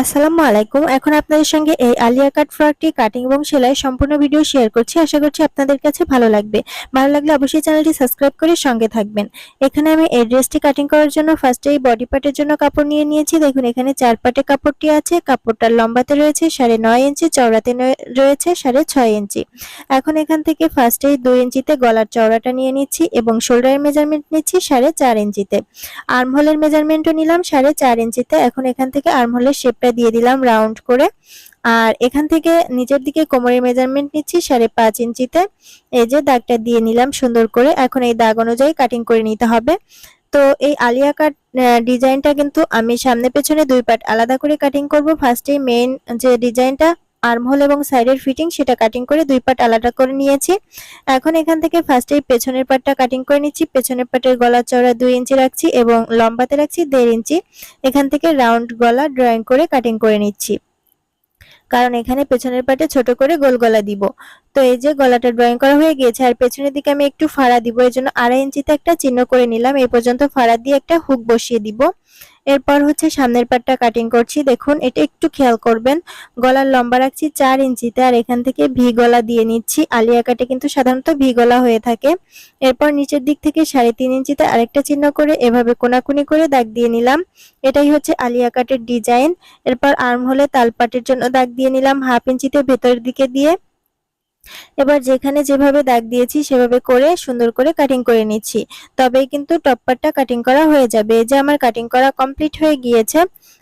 আসসালামু আলাইকুম এখন আপনাদের সঙ্গে এই আলিয়া কাট ফ্রকটি কাটিং এবং সেলাই সম্পূর্ণ ভিডিও শেয়ার করছি। আশা করছি আপনাদের কাছে ভালো লাগবে। ভালো লাগলে অবশ্যই চ্যানেলটি সাবস্ক্রাইব করে সঙ্গে থাকবেন। এখানে আমি এই ড্রেসটি কাটিং করার জন্য ফার্স্টে এই বডি পার্টের জন্য কাপড় নিয়ে নিয়েছি। দেখুন, এখানে চার পাটে কাপড়টি আছে। কাপড়টার লম্বাতে রয়েছে সাড়ে নয় ইঞ্চি, চওড়াতে রয়েছে সাড়ে ছয় ইঞ্চি। এখন এখান থেকে ফার্স্টেই দুই ইঞ্চিতে গলার চওড়াটা নিয়ে নিচ্ছি এবং শোল্ডারের মেজারমেন্ট নিচ্ছি সাড়ে চার ইঞ্চিতে। আর্মহোলের মেজারমেন্টও নিলাম সাড়ে চার ইঞ্চিতে। এখন এখান থেকে আর্মহোলের শেপটা দিয়ে দিলাম রাউন্ড করে। আর এখান থেকে নিচের দিকে কোমরের মেজারমেন্ট নিচ্ছি, সাড়ে পাঁচ ইঞ্চিতে। এই যে দাগটা দিয়ে নিলাম সুন্দর করে। এখন এই দাগ অনুযায়ী কাটিং করে নিতে হবে। তো এই আলিয়া কাট ডিজাইনটা কিন্তু আমি সামনে পেছনে দুই পার্ট আলাদা করে কাটিং করব। ফার্স্টে মেইন যে ডিজাইনটা আর্মহোল এবং সাইডের ফিটিং সেটা কাটিং করে দুই পার্ট আলাদা করে নিয়েছি। এখন এখান থেকে ফার্স্টে পেছনের পার্টটা কাটিং করে নিচ্ছি। পেছনের পার্টের গলা চওড়া দুই ইঞ্চি রাখছি এবং লম্বাতে রাখছি দেড় ইঞ্চি। এখান থেকে রাউন্ড গলা ড্রয়িং করে কাটিং করে নিচ্ছি। কারণ এখানে পেছনের পাটে ছোট করে গোল গলা দিব। তো এই যে গলাটা ড্রয়িং করা হয়ে গিয়েছে আর পেছনের দিকে আমি একটু ফাড়া দিব। এর জন্য আড়াই ইঞ্চিতে একটা চিহ্ন করে নিলাম। এই পর্যন্ত ফাড়া দিয়ে একটা হুক বসিয়ে দিব। এরপর হচ্ছে সামনের পাটটা কাটিং করছি। দেখুন, এটা একটু খেয়াল করবেন, গলার লম্বা রাখছি চার ইঞ্চিতে, আর এখান থেকে ভি গলা দিয়ে নিচ্ছি। আলিয়া কাটে কিন্তু সাধারণত ভি গলা হয়ে থাকে। এরপর নিচের দিক থেকে সাড়ে তিন ইঞ্চিতে আরেকটা চিহ্ন করে এভাবে কোনাকুনি করে দাগ দিয়ে নিলাম। এটাই হচ্ছে আলিয়া কাটের ডিজাইন এরপর আর্ম হলে তালপাটের জন্য দাগ দিয়ে নিলাম হাফ ইঞ্চিতে ভেতরের দিকে দিয়ে। এবার যেখানে যেভাবে দাগ দিয়েছি, সেভাবে করে সুন্দর করে কাটিং করে নিচ্ছি। তবেই কিন্তু টপ পার্টটা কাটিং করা হয়ে যাবে। যে আমার কাটিং করা কমপ্লিট হয়ে গিয়েছে,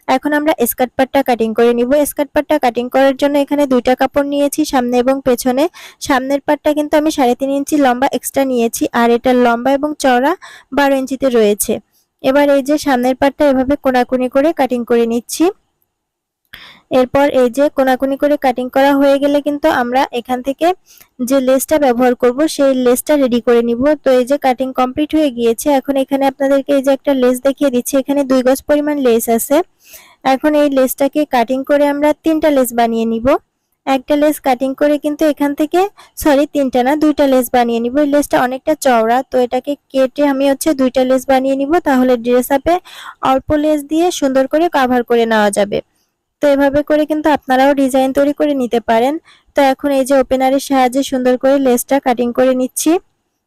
এখন আমরা স্কার্ট পার্টটা কাটিং করে নিব। স্কার্ট পার্টটা কাটিং করার জন্য এখানে দুইটা কাপড় নিয়েছি, সামনে এবং পেছনে। সামনের পার্টটা কিন্তু আমি সাড়ে তিন ইঞ্চি লম্বা এক্সট্রা নিয়েছি, আর এটা লম্বা এবং চওড়া বারো ইঞ্চিতে রয়েছে। এবার এই যে সামনের পার্টটা এভাবে কোনাকুনি করে কাটিং করে নিচ্ছি। এরপর এই যে কোনাকুনি করে কাটিং করা হয়ে গেলে কিন্তু আমরা এখান থেকে যে লেসটা ব্যবহার করব, সেই লেসটা রেডি করে নিব। তো এই যে কাটিং কমপ্লিট হয়ে গিয়েছে, এখন এখানে আপনাদেরকে এই যে একটা লেস দেখিয়ে দিচ্ছি। এখানে দুই গজ পরিমাণ লেস আছে। এখন এই লেসটাকে কাটিং করে আমরা তিনটা লেস বানিয়ে নিব। একটা লেস কাটিং করে কিন্তু এখান থেকে সরি তিনটা না, দুইটা লেস বানিয়ে নিব। এই লেসটা অনেকটা চওড়া, তো এটাকে কেটে আমি হচ্ছে দুইটা লেস বানিয়ে নিব। তাহলে ড্রেস আপে অল্প লেস দিয়ে সুন্দর করে কাভার করে নেওয়া যাবে। তো এভাবে করে কিন্তু আপনারাও ডিজাইন তৈরি করে নিতে পারেন। তো এখন এই যে ওপেনারের সাহায্যে সুন্দর করে লেসটা কাটিং করে নিচ্ছি।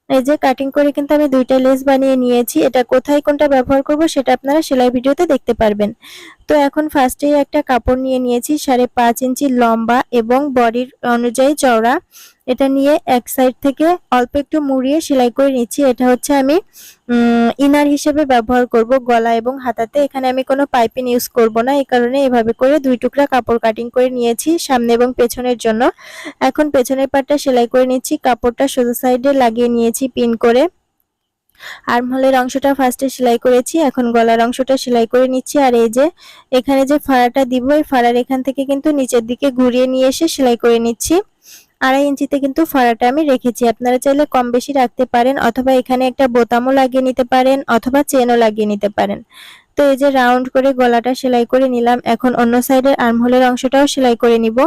এই যে কাটিং করে কিন্তু আমি দুইটা লেস বানিয়ে নিয়েছি। এটা কোথায় কোনটা ব্যবহার করব সেটা আপনারা সেলাই ভিডিওতে দেখতে পারবেন। তো এখন ফার্স্টেই একটা কাপড় নিয়ে নিয়েছি। সাড়ে পাঁচ ইঞ্চি লম্বা এবং বডির অনুযায়ী চওড়া। এটা নিয়ে এক সাইড থেকে অল্প একটু মুড়িয়ে সেলাই করে নিচ্ছি। এটা হচ্ছে আমি ইনার হিসেবে ব্যবহার করব গলা এবং হাতাতে। এখানে আমি কোনো পাইপিং ইউজ করব না, এই কারণে এভাবে করে দুই টুকরা কাপড় কাটিং করে নিয়েছি সামনে এবং পেছনের জন্য। এখন পেছনের পাটটা সেলাই করে নিচ্ছি, কাপড়টা সোজা সাইডে লাগিয়ে নিয়েছি পিন করে। আর্মহোলের অংশটা ফার্স্টে সেলাই করেছি, এখন গলার অংশটা সেলাই করে নিচ্ছি। আর এই যে, এখানে যে ফাড়াটা দিব, এই ফাড়ার এখান থেকে কিন্তু নিচের দিকে ঘুরিয়ে নিয়ে এসে সেলাই করে নিচ্ছি। আড়াই ইঞ্চিতে কিন্তু ফাড়াটা আমি রেখেছি। আপনারা চাইলে কম বেশি রাখতে পারেন অথবা এখানে একটা বোতামও লাগিয়ে নিতে পারেন অথবা চেনও লাগিয়ে নিতে পারেন। তো এই যে রাউন্ড করে গলাটা সেলাই করে নিলাম। এখন অন্য সাইডের আর্মহোলের অংশটাও সেলাই করে নিব।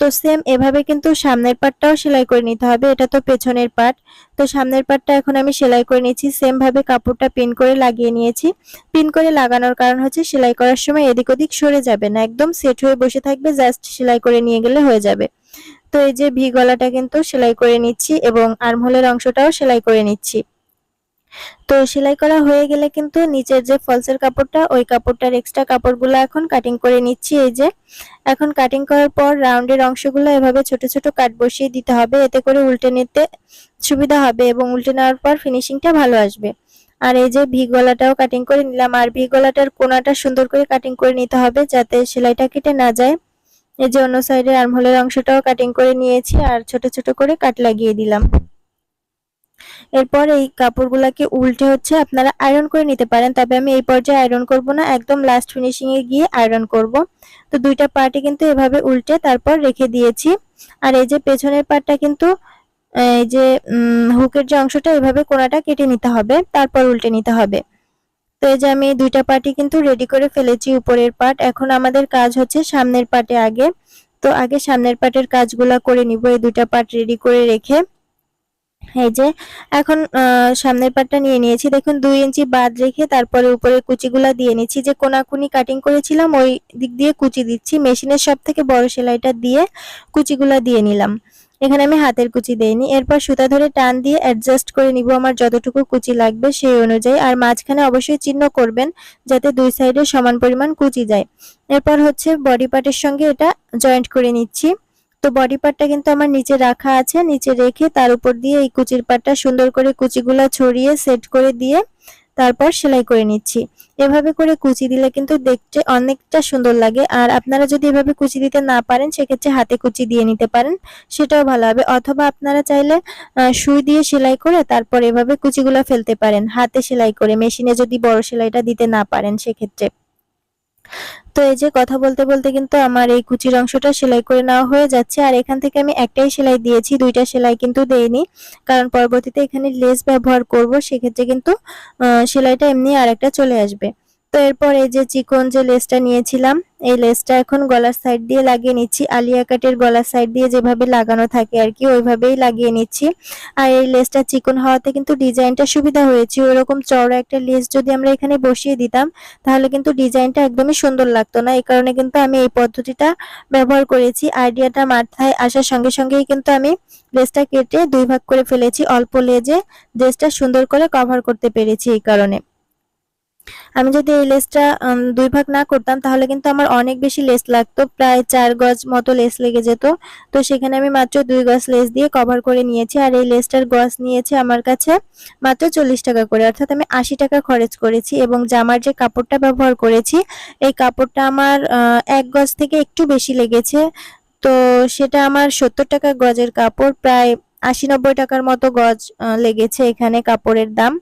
তো সেম এভাবে কিন্তু সামনের পাটটাও সেলাই করে নিতে হবে। এটা তো পেছনের পাট। তো সামনের পাটটা এখন আমি সেলাই করে নিয়েছি। সেম ভাবে কাপড়টা পিন করে লাগিয়ে নিয়েছি। পিন করে লাগানোর কারণ হচ্ছে সেলাই করার সময় এদিক ওদিক সরে যাবে না। একদম সেট হয়ে বসে থাকবে জাস্ট সেলাই করে নিয়ে গেলে হয়ে যাবে। তো এই যে ভি গলাটা কিন্তু সেলাই করে নিচ্ছি এবং আর্মহোলের অংশটাও সেলাই করে নিচ্ছি। তো সেলাই করা হয়ে গেলে কিন্তু নিচের যে ফলসের কাপড়টা, ওই কাপড়টার এক্সট্রা কাপড়গুলো এখন কাটিং করে নিচ্ছি এই যে। এখন কাটিং করার পর রাউন্ডের অংশগুলো এভাবে ছোট ছোট কাট বসিয়ে দিতে হবে, এতে করে উল্টে নিতে সুবিধা হবে এবং উল্টে নেওয়ার পর ফিনিশিংটা ভালো আসবে। আর এই যে ভি গলাটাও কাটিং করে নিলাম, আর ভি গলাটার কোনাটা সুন্দর করে কাটিং করে নিতে হবে যাতে সেলাইটা কেটে না যায়। এই যে অন্য সাইডের আর্মহোলের অংশটাও কাটিং করে নিয়েছি আর ছোট ছোট করে কাট লাগিয়ে দিলাম। এরপর এই কাপড়গুলোকে উল্টে হচ্ছে আপনারা আয়রন করে নিতে পারেন, তবে আমি এই পর্যায়ে আয়রন করব না, একদম লাস্ট ফিনিশিং এ গিয়ে আয়রন করব। তো দুইটা পার্টে কিন্তু এভাবে উল্টে তারপর রেখে দিয়েছি। আর এই যে পেছনের পার্টটা কিন্তু, এই যে হুকের যে অংশটা এভাবে কোনাটা কেটে নিতে হবে, তারপর উল্টে নিতে হবে। তো এই যে আমি দুইটা পার্টি কিন্তু রেডি করে ফেলেছি উপরের পার্ট এখন আমাদের কাজ হচ্ছে সামনের পার্টে আগে। তো আগে সামনের পার্টের কাজগুলা করে নিব, এই দুইটা পার্ট রেডি করে রেখে। এই যে এখন সামনের পাটটা নিয়ে নিয়েছি। দেখুন, দুই ইঞ্চি বাদ রেখে তারপরে উপরে কুচিগুলা দিয়ে নিচ্ছি। যে কোনাকুনি কাটিং করেছিলাম, ওই দিক দিয়ে কুচি দিচ্ছি। মেশিনের সব থেকে বড় সেলাইটা দিয়ে কুচিগুলা দিয়ে নিলাম। এখানে আমি হাতের কুচি দেইনি। এরপর সুতা ধরে টান দিয়ে অ্যাডজাস্ট করে নিব। আমার যতটুকু কুচি লাগবে সেই অনুযায়ী। আর মাঝখানে অবশ্যই চিহ্ন করবেন যাতে দুই সাইডে সমান পরিমাণ কুচি যায়। এরপর হচ্ছে বডি পার্টের সঙ্গে এটা জয়েন্ট করে নিচ্ছি। তো বডি পার্টটা কিন্তু আমার নিচে রাখা আছে। নিচে রেখে তার উপর দিয়ে এই কুচির পাটটা সুন্দর করে কুচিগুলা ছড়িয়ে সেট করে দিয়ে তারপর সেলাই করে নিচ্ছি। এভাবে করে কুচি দিলে কিন্তু দেখতে অনেকটা সুন্দর লাগে। আর আপনারা যদি এভাবে কুচি দিতে না পারেন, সেক্ষেত্রে হাতে কুচি দিয়ে নিতে পারেন। সেটাও ভালো হবে। অথবা আপনারা চাইলে সুই দিয়ে সেলাই করে তারপর এভাবে কুচিগুলো ফেলতে পারেন। হাতে সেলাই করে, মেশিনে যদি বড় সেলাইটা দিতে না পারেন, সেক্ষেত্রে। তো এই যে কথা বলতে বলতে কিন্তু আমার এই কুচির অংশটা সেলাই করে নেওয়া হয়ে যাচ্ছে। আর এখান থেকে আমি একটাই সেলাই দিয়েছি, দুইটা সেলাই কিন্তু দেইনি। কারণ পরবর্তীতে এখানে লেস ব্যবহার করব, সেক্ষেত্রে কিন্তু সেলাইটা এমনি আর একটা চলে আসবে। তো এরপর এই যে চিকন যে লেসটা নিয়েছিলাম, এই লেসটা এখন গলার সাইড দিয়ে লাগিয়ে নিচ্ছি। আলিয়া কাটের গলার সাইড দিয়ে যেভাবে লাগানো থাকে আর কি, ওইভাবেই লাগিয়ে নিচ্ছি। আর এই লেসটা চিকন হওয়াতে কিন্তু ডিজাইনটা সুবিধা হয়েছে। ওরকম চওড়া একটা লেস যদি আমরা এখানে বসিয়ে দিতাম, তাহলে কিন্তু ডিজাইনটা একদমই সুন্দর লাগতো না। এই কারণে কিন্তু আমি এই পদ্ধতিটা ব্যবহার করেছি। আইডিয়াটা মাথায় আসার সঙ্গে সঙ্গেই কিন্তু আমি লেসটা কেটে দুই ভাগ করে ফেলেছি। অল্প লেজে ড্রেসটা সুন্দর করে কভার করতে পেরেছি এই কারণে। আমি যদি এই লেসটা দুই ভাগ না করতাম, তাহলে কিন্তু আমার অনেক বেশি লেস লাগতো, প্রায় চার গজ মতো লেস লেগে যেত। তো সেখানে আমি মাত্র দুই গজ লেস দিয়ে কভার করে নিয়েছি, আর এই লেসটার গজ নিয়েছে আমার কাছে মাত্র চল্লিশ টাকা করে। অর্থাৎ আমি আশি টাকা খরচ করেছি এবং জামার যে কাপড়টা ব্যবহার করেছি, এই কাপড়টা আমার এক গজ থেকে একটু বেশি লেগেছে। তো সেটা আমার সত্তর টাকা গজের কাপড়, প্রায় আশি নব্বই টাকার মতো গজ লেগেছে এখানে কাপড়ের দাম।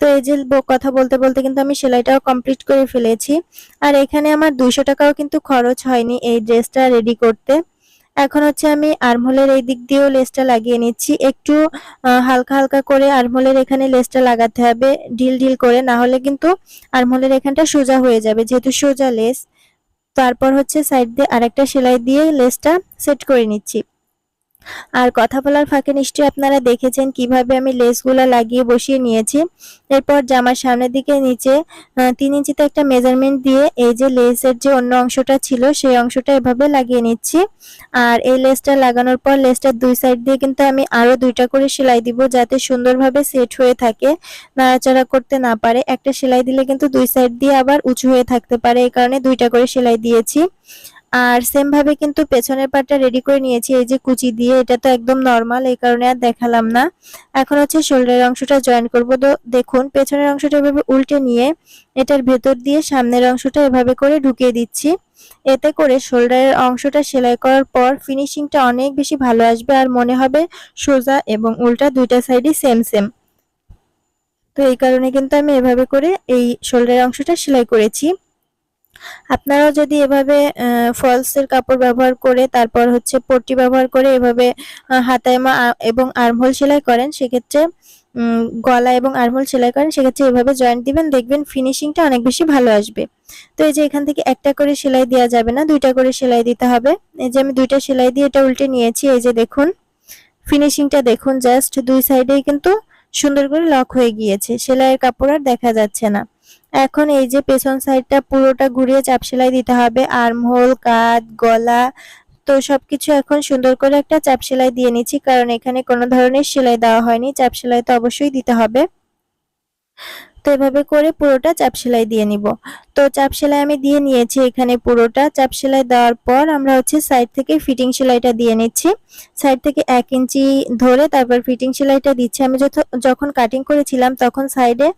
তো এই যে কথা বলতে বলতে কিন্তু আমি সেলাইটাও কমপ্লিট করে ফেলেছি। আর এখানে আমার দুইশো টাকাও কিন্তু খরচ হয়নি এই ড্রেসটা রেডি করতে। এখন হচ্ছে আমি আর্মহোলের এই দিক দিয়েও লেসটা লাগিয়ে নিচ্ছি। একটু হালকা হালকা করে আর্মহোলের এখানে লেসটা লাগাতে হবে, ঢিল ঢিল করে। না হলে কিন্তু আর্মহোলের এখানটা সোজা হয়ে যাবে, যেহেতু সোজা লেস তারপর হচ্ছে সাইড দিয়ে আরেকটা সেলাই দিয়ে লেসটা সেট করে নিচ্ছি। আর কথা বলার ফাঁকে নিশ্চয়ই আপনারা দেখেছেন কীভাবে আমি লেসগুলা লাগিয়ে বসিয়ে নিয়েছি। এরপর জামার সামনের দিকে নিচে তিন ইঞ্চিতে একটা মেজারমেন্ট দিয়ে এই যে লেসের যে অন্য অংশটা ছিল, সেই অংশটা এভাবে লাগিয়ে নিচ্ছি। আর এই লেসটা লাগানোর পর লেসটার দুই সাইড দিয়ে কিন্তু আমি আরও দুইটা করে সেলাই দিব যাতে সুন্দরভাবে সেট হয়ে থাকে, নাড়াচাড়া করতে না পারে। একটা সেলাই দিলে কিন্তু দুই সাইড দিয়ে আবার উঁচু হয়ে থাকতে পারে, এই কারণে দুইটা করে সেলাই দিয়েছি। আর সেম ভাবে কিন্তু পেছনের পাটটা রেডি করে নিয়েছি। এই যে কুচি দিয়ে, এটা তো একদম নর্মাল এই কারণে আর দেখালাম না। এখন হচ্ছে শোল্ডারের অংশটা জয়েন করব। তো দেখুন, পেছনের অংশটা এভাবে উল্টে নিয়ে, এটার ভেতর দিয়ে সামনের অংশটা এভাবে করে ঢুকিয়ে দিচ্ছি। এতে করে শোল্ডারের অংশটা সেলাই করার পর ফিনিশিংটা অনেক বেশি ভালো আসবে আর মনে হবে সোজা এবং উল্টা দুইটা সাইডই সেম সেম তো এই কারণে কিন্তু আমি এভাবে করে এই শোল্ডারের অংশটা সেলাই করেছি। আপনারাও যদি এভাবে ফলসের কাপড় ব্যবহার করে তারপর হচ্ছে পট্টি ব্যবহার করে এভাবে আহ, হাতায় মা এবং আর্মহোল সেলাই করেন সেক্ষেত্রে গলা এবং আর্মহোল সেলাই করেন সেক্ষেত্রে এভাবে জয়েন্ট দিবেন দেখবেন ফিনিশিংটা অনেক বেশি ভালো আসবে। তো এই যে এখান থেকে একটা করে সেলাই দেওয়া যাবে না দুইটা করে সেলাই দিতে হবে। এই যে আমি দুইটা সেলাই দিয়ে এটা উল্টে নিয়েছি এই যে দেখুন ফিনিশিংটা দেখুন জাস্ট দুই সাইডেই কিন্তু সুন্দর করে লক হয়ে গিয়েছে সেলাইয়ের কাপড় আর দেখা যাচ্ছে না। এখন এই যে পেছন সাইডটা পুরোটা ঘুরিয়ে চাপ সেলাই দিতে হবে। আর্মহোল, কাঁধ, গলা, তো সব কিছু এখন সুন্দর করে একটা চাপ সেলাই দিয়ে নিচ্ছি, কারণ এখানে কোনো ধরনের সেলাই দেওয়া হয়নি। চাপ সেলাই তো অবশ্যই দিতে হবে। তো এভাবে করে পুরোটা চাপ সেলাই দিয়ে নিব। তো চাপ সেলাই আমি দিয়ে নিয়েছি এখানে পুরোটা। চাপ সেলাই দেওয়ার পর আমরা হচ্ছে সাইড থেকে ফিটিং সেলাইটা দিয়ে নিচ্ছি। সাইড থেকে এক ইঞ্চি ধরে তারপর ফিটিং সেলাইটা দিচ্ছি। আমি যখন কাটিং করেছিলাম তখন সাইডে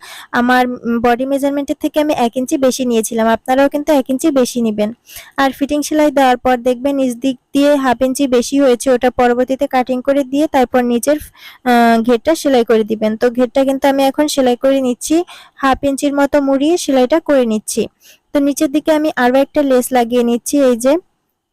আমার বডি মেজারমেন্টের থেকে আমি এক ইঞ্চি বেশি নিয়েছিলাম। আপনারাও কিন্তু এক ইঞ্চি বেশি নেবেন। আর ফিটিং সেলাই দেওয়ার পর দেখবেন নিচ দিক দিয়ে হাফ ইঞ্চি বেশি হয়েছে। ওটা পরবর্তীতে কাটিং করে দিয়ে তারপর নিচের ঘেরটা সেলাই করে দিবেন। তো ঘেরটা কিন্তু আমি এখন সেলাই করে নিচ্ছি। হাফ ইঞ্চির মতো মুড়িয়ে সেলাইটা করে নিচ্ছি। তো নিচের দিকে আমি আরও একটা লেস লাগিয়ে নিচ্ছি, এই যে,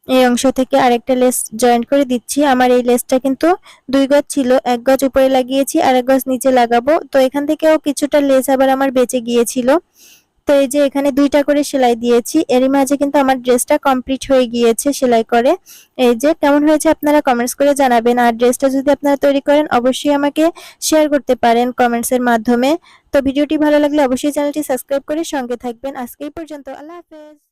এই অংশ থেকে আরেকটা লেস জয়েন্ট করে দিচ্ছি। আমার এই লেসটা কিন্তু দুই গজ ছিল, এক গজ উপরে লাগিয়েছি আর এক গজ নিচে লাগাবো। তো এখান থেকেও কিছুটা লেস আবার আমার বেঁচে গিয়েছিল। তো এই যে এখানে দুইটা করে সেলাই দিয়েছি। এরই মাঝে কিন্তু আমার ড্রেসটা কমপ্লিট হয়ে গিয়েছে সেলাই করে। এই যে, কেমন হয়েছে আপনারা কমেন্টস করে জানাবেন। আর ড্রেসটা যদি আপনারা তৈরি করেন, অবশ্যই আমাকে শেয়ার করতে পারেন কমেন্টসের মাধ্যমে। তো ভিডিওটি ভালো লাগলে অবশ্যই চ্যানেলটি সাবস্ক্রাইব করে সঙ্গে থাকবেন। আজকে এই পর্যন্ত, আল্লাহ হাফেজ।